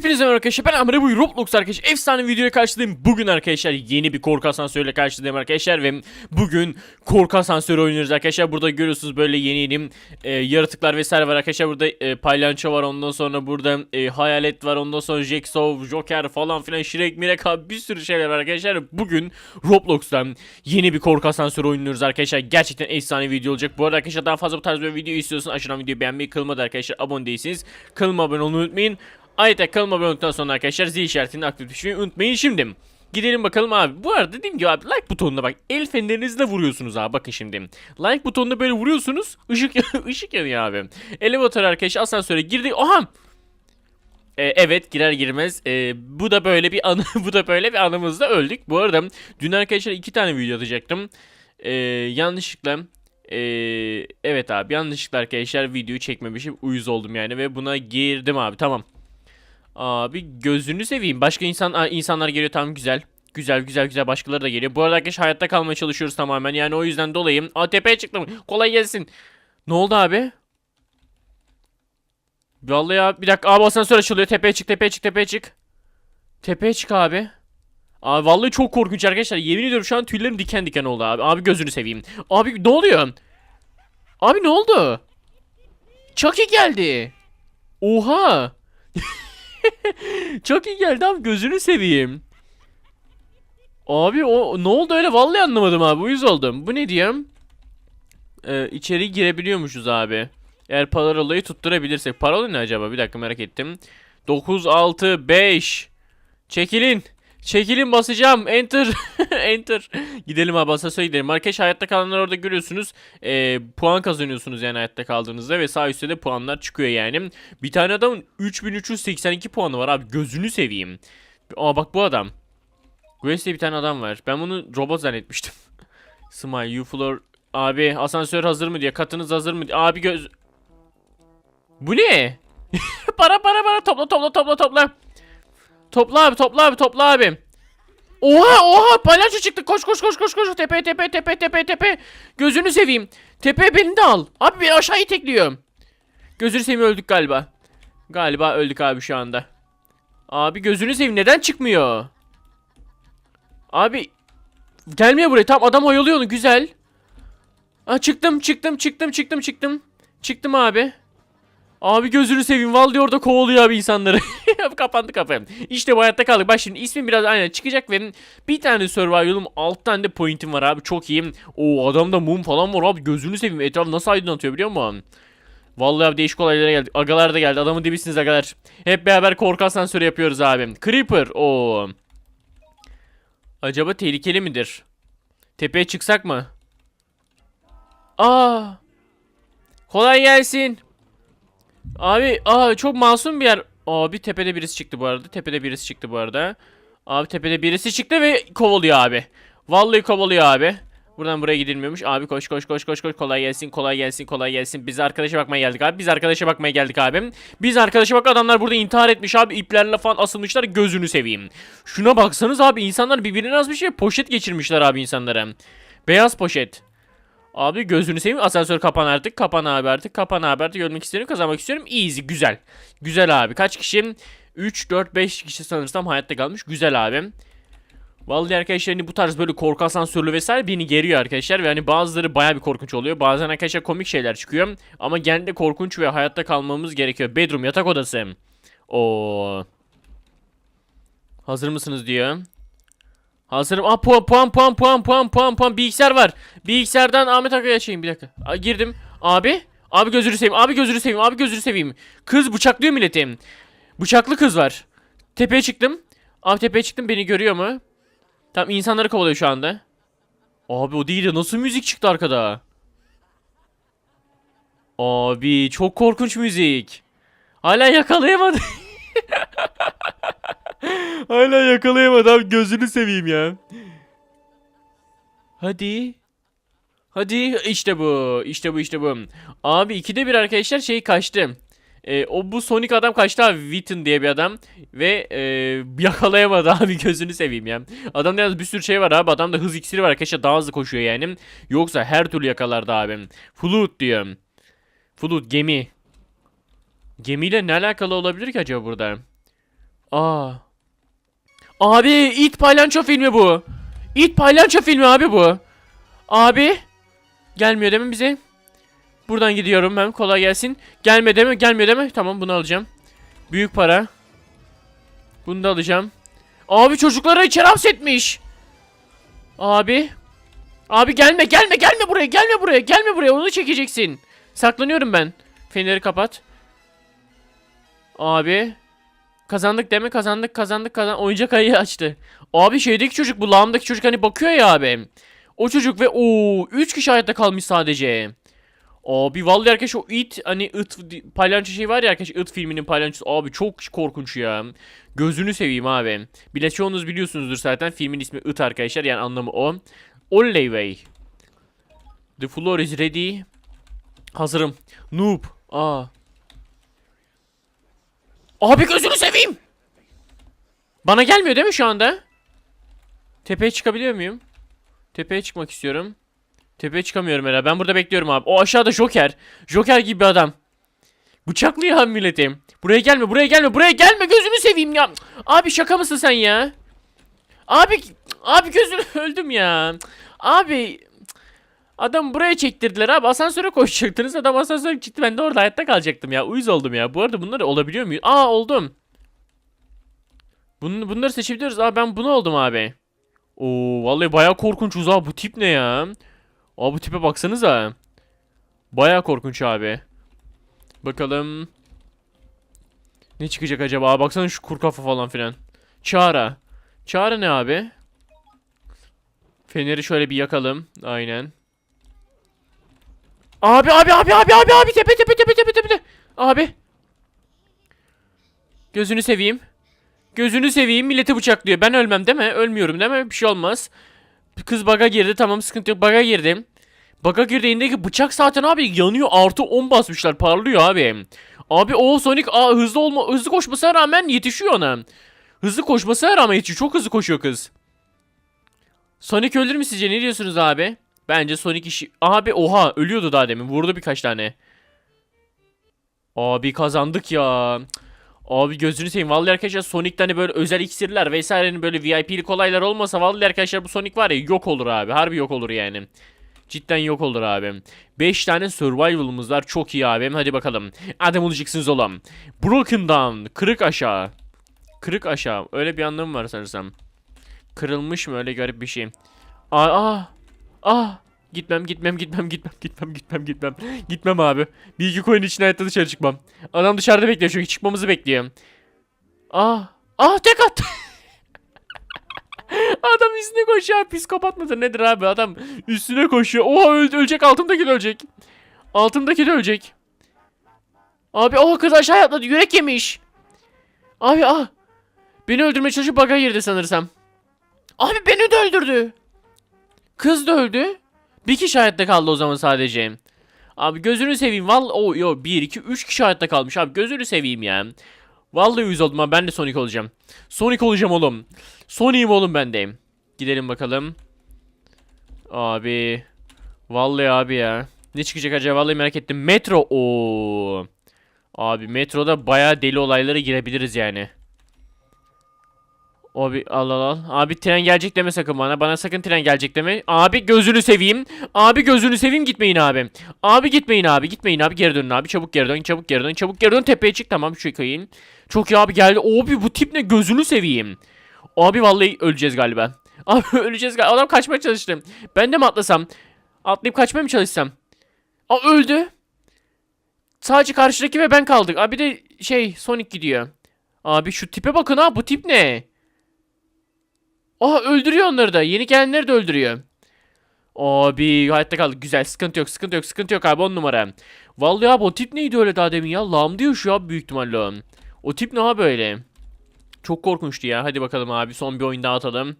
Hepinize merhaba arkadaşlar ben Amre bu Roblox arkadaşlar. Efsane videoya karşılayayım Bugün arkadaşlar yeni bir korku asansörüyle karşılayayım arkadaşlar Ve bugün korku asansörü oynuyoruz arkadaşlar. Burada görüyorsunuz böyle yeni yeni e, yaratıklar vesaire var arkadaşlar. Burada e, palyanço var ondan sonra burada e, hayalet var Ondan sonra Jigsaw, Joker falan filan Shrek, Mirek abi bir sürü şeyler var arkadaşlar. Bugün Roblox'tan yeni bir korku asansörü oynuyoruz arkadaşlar. Gerçekten efsane video olacak. Bu arada arkadaşlar daha fazla bu tarz bir video istiyorsanız aşağıdan videoyu beğenmeyi kılmadı arkadaşlar Abone değilsiniz Kanalıma abone olmayı unutmayın Ayrıca kanalıma abone sonra arkadaşlar zil işaretini aktif düşmeyi unutmayın şimdi. Gidelim bakalım abi. Bu arada dediğim gibi abi like butonuna bak. El fenerinizle vuruyorsunuz abi bakın şimdi. Like butonuna böyle vuruyorsunuz. Işık ışık yanıyor abi. Elevator arkadaşlar asansöre girdi. Aha! Ee, evet girer girmez ee, bu da böyle bir anı bu da böyle bir anımızda öldük. Bu arada dün arkadaşlar iki tane video atacaktım. Ee, yanlışlıkla ee, evet abi yanlışlıkla arkadaşlar videoyu çekmemişim. Uyuz oldum yani ve buna girdim abi tamam. Abi gözünü seveyim. Başka insan insanlar geliyor tamam güzel. Güzel güzel güzel başkaları da geliyor. Bu arada arkadaşlar hayatta kalmaya çalışıyoruz tamamen. Yani o yüzden dolayı. Aa tepeye çıktım. Kolay gelsin. Ne oldu abi? Vallahi ya bir dakika abi asansör açılıyor. Tepeye çık tepeye çık tepeye çık. Tepeye çık abi. Abi vallahi çok korkunç arkadaşlar. Yemin ediyorum şu an tüylerim diken diken oldu abi. Abi gözünü seveyim. Abi ne oluyor? Abi ne oldu? Chucky geldi. Oha. Çok iyi geldi abi gözünü seveyim. Abi o ne oldu öyle vallahi anlamadım abi uyuz oldum. Bu ne diyeyim? Ee, içeri girebiliyormuşuz abi. Eğer parolayı tutturabilirsek. Parola ne acaba? Bir dakika merak ettim. 9 6 5 Çekilin. Çekilin basacağım. Enter. Enter. Gidelim abi asansöre gidelim. Arkadaş hayatta kalanlar orada görüyorsunuz. Ee, puan kazanıyorsunuz yani hayatta kaldığınızda ve sağ üstte de puanlar çıkıyor yani. Bir tane adamın 3382 puanı var abi. Gözünü seveyim. Aa bak bu adam. Grace'de bir tane adam var. Ben bunu robot zannetmiştim. Smile, you floor. Abi asansör hazır mı diye. Katınız hazır mı diye. Abi göz... Bu ne? para para para topla topla topla topla. Topla abi topla abi topla abi. Oha oha palyaço çıktı. Koş koş koş koş koş. Tepe tepe tepe tepe tepe. Gözünü seveyim. Tepe beni de al. Abi beni aşağıya tekliyor gözünü seveyim öldük galiba. Galiba öldük abi şu anda. Abi gözünü seveyim neden çıkmıyor? Abi gelmiyor buraya. Tam adam oyalıyor güzel. Aa, çıktım çıktım çıktım çıktım çıktım. Çıktım abi. Abi gözünü seveyim Valdi orada kovalıyor abi insanları. Kapandı kafam. İşte bu hayatta kaldık. Bak şimdi ismim biraz aynen çıkacak ve bir tane survival'ım 6 tane de point'im var abi çok iyiyim. O adamda mum falan var abi gözünü seveyim. Etraf nasıl aydınlatıyor biliyor musun? Vallahi abi değişik olaylara geldik. Agalar da geldi. Adamın dibisiniz agalar. Hep beraber korku asansörü yapıyoruz abi. Creeper. o. Acaba tehlikeli midir? Tepeye çıksak mı? Aa. Kolay gelsin. Abi aa çok masum bir yer. Abi tepede birisi çıktı bu arada. Tepede birisi çıktı bu arada. Abi tepede birisi çıktı ve kovalıyor abi. Vallahi kovalıyor abi. Buradan buraya gidilmiyormuş. Abi koş koş koş koş koş kolay gelsin kolay gelsin kolay gelsin. Biz arkadaşa bakmaya geldik abi. Biz arkadaşa bakmaya geldik abi. Biz arkadaşa bak adamlar burada intihar etmiş abi. iplerle falan asılmışlar. Gözünü seveyim. Şuna baksanız abi insanlar birbirine az bir şey poşet geçirmişler abi insanlara. Beyaz poşet. Abi gözünü seveyim asansör kapan artık kapan abi artık kapan abi artık. Ölmek istiyorum kazanmak istiyorum. Easy güzel. Güzel abi. Kaç kişi? 3 4 5 kişi sanırsam hayatta kalmış. Güzel abi. Vallahi arkadaşlar hani bu tarz böyle korku asansörlü vesaire beni geriyor arkadaşlar. Ve hani bazıları baya bir korkunç oluyor. Bazen arkadaşlar komik şeyler çıkıyor. Ama genelde korkunç ve hayatta kalmamız gerekiyor. Bedroom yatak odası. O Hazır mısınız diyor Hazırım. Aa puan puan puan puan puan puan puan bilgisayar var. Bilgisayardan Ahmet Akay'a açayım bir dakika. Aa, girdim. Abi. Abi gözünü seveyim. Abi gözünü seveyim. Abi gözünü seveyim. Kız bıçaklıyor milleti. Bıçaklı kız var. Tepeye çıktım. Abi tepeye çıktım beni görüyor mu? Tamam insanları kovalıyor şu anda. Abi o değil de nasıl müzik çıktı arkada? Abi çok korkunç müzik. Hala yakalayamadım. Hala yakalayamadı abi gözünü seveyim ya. Hadi. Hadi işte bu. İşte bu işte bu. Abi ikide bir arkadaşlar şey kaçtı. Ee, o bu Sonic adam kaçtı abi Witten diye bir adam ve e, yakalayamadı abi gözünü seveyim ya. Adamda yalnız bir sürü şey var abi adamda hız iksiri var arkadaşlar daha hızlı koşuyor yani. Yoksa her türlü yakalardı abi. Flood diyor. Flood gemi. Gemiyle ne alakalı olabilir ki acaba burada? Aa. Abi it paylanço filmi bu. It paylanço filmi abi bu. Abi. Gelmiyor değil mi bize? Buradan gidiyorum ben. Kolay gelsin. Gelme deme, gelmiyor deme. Tamam bunu alacağım. Büyük para. Bunu da alacağım. Abi çocukları içeri hapsetmiş. Abi. Abi gelme gelme gelme buraya gelme buraya gelme buraya onu çekeceksin. Saklanıyorum ben. Feneri kapat. Abi. Kazandık deme kazandık kazandık kazan oyuncak ayı açtı. Abi şeydeki çocuk bu lağımdaki çocuk hani bakıyor ya abi. O çocuk ve o 3 kişi hayatta kalmış sadece. Abi vallahi arkadaş o it hani it palyaço şey var ya arkadaş it filminin palyaçosu abi çok korkunç ya. Gözünü seveyim abi. Bile çoğunuz biliyorsunuzdur zaten filmin ismi it arkadaşlar yani anlamı o. Oley way. The floor is ready. Hazırım. Noob. Aa. Abi gözünü seveyim. Bana gelmiyor değil mi şu anda? Tepeye çıkabiliyor muyum? Tepeye çıkmak istiyorum. Tepeye çıkamıyorum herhalde. Ben burada bekliyorum abi. O aşağıda Joker. Joker gibi bir adam. Bıçaklıyor ha milleti. Buraya gelme, buraya gelme, buraya gelme. Gözünü seveyim ya. Abi şaka mısın sen ya? Abi abi gözünü öldüm ya. Abi Adam buraya çektirdiler abi. Asansöre koşacaktınız. Adam asansöre çıktı. Ben de orada hayatta kalacaktım ya. Uyuz oldum ya. Bu arada bunlar olabiliyor muyuz? Aa oldum. Bun, bunları seçebiliyoruz. Aa ben bunu oldum abi. Oo vallahi bayağı korkunç uzağa. Bu tip ne ya? Aa bu tipe baksanıza. Bayağı korkunç abi. Bakalım. Ne çıkacak acaba? Aa, baksana şu kur kafa falan filan. Çağrı. Çağrı ne abi? Feneri şöyle bir yakalım. Aynen. Abi abi abi abi abi abi tepe tepe tepe tepe tepe. Abi. Gözünü seveyim. Gözünü seveyim milleti bıçaklıyor. Ben ölmem değil mi? Ölmüyorum değil mi? Bir şey olmaz. Kız baga girdi tamam sıkıntı yok. Baga girdim. Baga girdiğindeki bıçak zaten abi yanıyor. Artı 10 basmışlar parlıyor abi. Abi o Sonic aa, hızlı olma hızlı koşmasına rağmen yetişiyor ona. Hızlı koşmasına rağmen yetişiyor. Çok hızlı koşuyor kız. Sonic ölür mü sizce? Ne diyorsunuz abi? Bence Sonic işi... Abi oha ölüyordu daha demin. Vurdu birkaç tane. Abi kazandık ya. Abi gözünü seveyim. Vallahi arkadaşlar Sonic'te hani böyle özel iksirler vesairenin böyle VIP'lik olaylar olmasa vallahi arkadaşlar bu Sonic var ya yok olur abi. Harbi yok olur yani. Cidden yok olur abi. 5 tane survival'ımız var. Çok iyi abi. Hadi bakalım. Adam olacaksınız oğlum. Broken down. Kırık aşağı. Kırık aşağı. Öyle bir anlamı var sanırsam. Kırılmış mı öyle garip bir şey. Aa, aa, aa. Gitmem gitmem gitmem gitmem gitmem gitmem gitmem. Gitmem abi. Bir iki koyun için hayatta dışarı çıkmam. Adam dışarıda bekliyor çünkü çıkmamızı bekliyor. Aa. Aa tek attı. Adam üstüne koşuyor. Psikopat mıdır nedir abi? Adam üstüne koşuyor. Oha öldü, ölecek altımdaki de ölecek. Altımdaki de ölecek. Abi o kız aşağı atladı. Yürek yemiş. Abi ah. Beni öldürmeye çalışıp baga girdi sanırsam. Abi beni de öldürdü. Kız da öldü. Bir kişi hayatta kaldı o zaman sadece. Abi gözünü seveyim. Vallahi o yo 1 2 3 kişi hayatta kalmış abi. Gözünü seveyim ya. Vallahi yüz oldum abi. Ben de Sonic olacağım. Sonic olacağım oğlum. Sonic'im oğlum ben de. Gidelim bakalım. Abi. Vallahi abi ya. Ne çıkacak acaba? Vallahi merak ettim. Metro. Oo. Abi metroda bayağı deli olaylara girebiliriz yani. Abi al al al. Abi tren gelecek deme sakın bana. Bana sakın tren gelecek deme. Abi gözünü seveyim. Abi gözünü seveyim gitmeyin abi. Abi gitmeyin abi. Gitmeyin abi. Geri dönün abi. Çabuk geri dön. Çabuk geri dön. Çabuk geri dön. Tepeye çık. Tamam şu kayın. Çok iyi abi geldi. Abi bu tip ne? Gözünü seveyim. Abi vallahi öleceğiz galiba. Abi öleceğiz galiba. Adam kaçmaya çalıştı. Ben de mi atlasam? Atlayıp kaçmaya mı çalışsam? Aa öldü. Sadece karşıdaki ve ben kaldık. Abi de şey Sonic gidiyor. Abi şu tipe bakın ha. Bu tip ne? Aha öldürüyor onları da. Yeni gelenleri de öldürüyor. Abi hayatta kaldık. Güzel. Sıkıntı yok. Sıkıntı yok. Sıkıntı yok abi. On numara. Vallahi abi o tip neydi öyle daha demin ya? Lam diyor şu abi büyük ihtimalle. o. Tip ne abi böyle? Çok korkunçtu ya. Hadi bakalım abi. Son bir oyun daha atalım.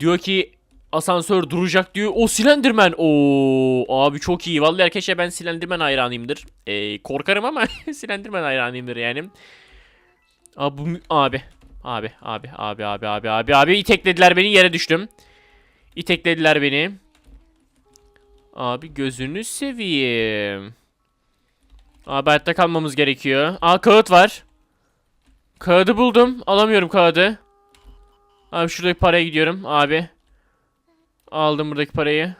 Diyor ki asansör duracak diyor. O Slenderman. Oo abi çok iyi. Vallahi arkadaşlar ben Slenderman hayranıyımdır. Ee, korkarım ama Slenderman hayranıyımdır yani. Abi abi. Abi abi abi abi abi abi abi iteklediler beni yere düştüm. İteklediler beni. Abi gözünü seveyim. Abi hayatta kalmamız gerekiyor. Aa kağıt var. Kağıdı buldum. Alamıyorum kağıdı. Abi şuradaki paraya gidiyorum abi. Aldım buradaki parayı.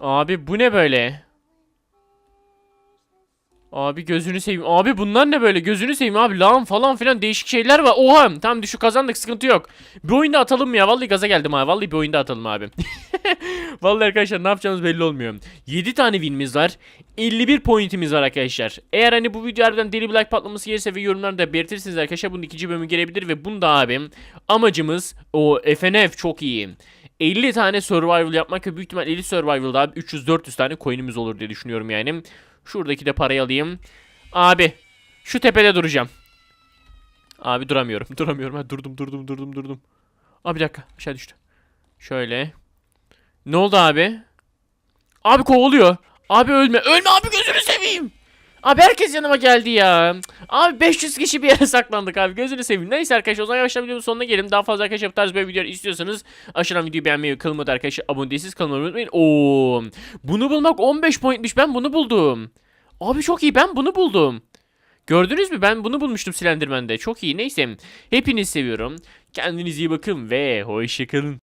Abi bu ne böyle? Abi gözünü seveyim. Abi bunlar ne böyle? Gözünü seveyim abi. Lağım falan filan değişik şeyler var. Oha tamam düşük kazandık sıkıntı yok. Bir oyunda atalım ya? Vallahi gaza geldim abi. Vallahi bir oyunda atalım abi. Vallahi arkadaşlar ne yapacağımız belli olmuyor. 7 tane winimiz var. 51 pointimiz var arkadaşlar. Eğer hani bu video harbiden deli bir like patlaması gelirse ve yorumlarda belirtirseniz arkadaşlar bunun ikinci bölümü gelebilir ve bunda abim amacımız o FNF çok iyi. 50 tane survival yapmak ve büyük ihtimal 50 survival'da abi 300-400 tane coin'imiz olur diye düşünüyorum yani. Şuradaki de parayı alayım. Abi şu tepede duracağım. Abi duramıyorum. Duramıyorum. Ha, durdum durdum durdum durdum. Abi bir dakika aşağı düştü. Şöyle. Ne oldu abi? Abi kovalıyor. Abi ölme. Ölme abi gözünü seveyim. Abi herkes yanıma geldi ya. Abi 500 kişi bir yere saklandık abi. Gözünü seveyim. Neyse arkadaşlar o zaman yavaştan videonun sonuna gelelim. Daha fazla arkadaşlar bu tarz böyle videolar istiyorsanız aşağıdan videoyu beğenmeyi, kanalıma da arkadaşlar abone değilseniz kanalıma unutmayın. Oo, bunu bulmak 15 pointmiş. Ben bunu buldum. Abi çok iyi. Ben bunu buldum. Gördünüz mü? Ben bunu bulmuştum Slenderman'de. Çok iyi. Neyse. Hepinizi seviyorum. Kendinize iyi bakın ve hoşçakalın.